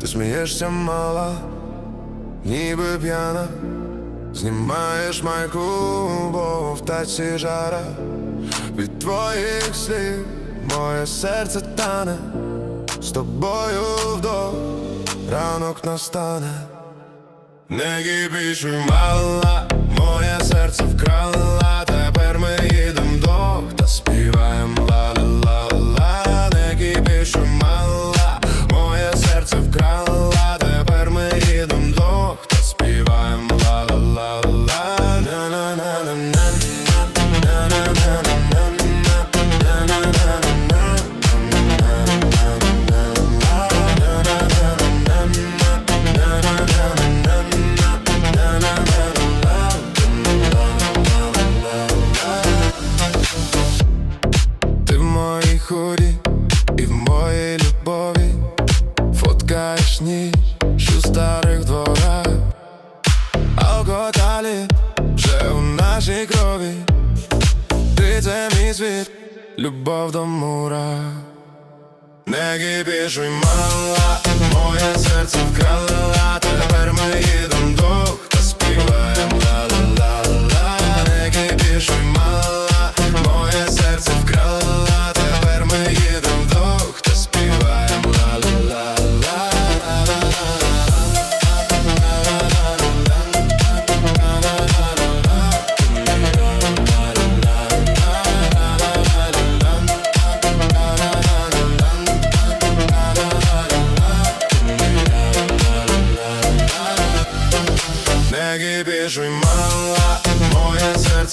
Ти смієшся мала, ніби п'яна, знімаєш майку, бо в таці жара від твоїх слів моє серце тане, з тобою вдох ранок настане. Не кипішуй, мала, ході і в моїй любові Фоткаєш ніч у старих дворах. Алкоталі вже у нашій крові. Ти це мій світ, любов до мура. Не кипішуй, мала, моє серце вкрала Не кипішуй, мала, моє серце